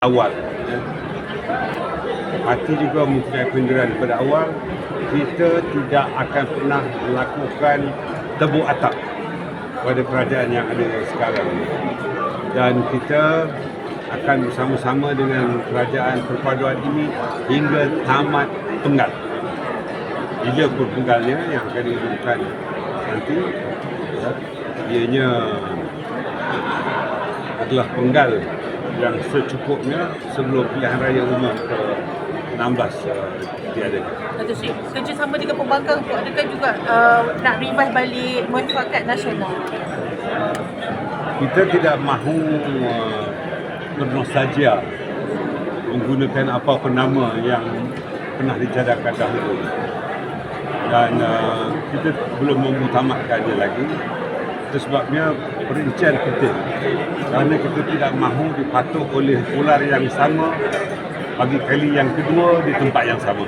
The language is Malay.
awal. Parti juga mempunyai pendidikan pada awal kita tidak akan pernah melakukan tebuk atap pada kerajaan yang ada sekarang dan kita akan bersama-sama dengan kerajaan perpaduan ini hingga tamat penggal. Bila pun penggalnya yang akan diumumkan nanti ya, ianya adalah penggal yang secukupnya sebelum pilihan raya umum ke-16 uh, diadakan. Datuk Sri, kerjasama dengan pembangkang tu adakah juga uh, nak revive balik muafakat nasional? Kita tidak mahu uh, bernostalgia menggunakan apa-apa nama yang pernah dicadangkan dahulu. Dan uh, kita belum mengutamakannya lagi. Itu sebabnya perincian penting. Kerana kita tidak mahu dipatuk oleh ular yang sama bagi kali yang kedua di tempat yang sama.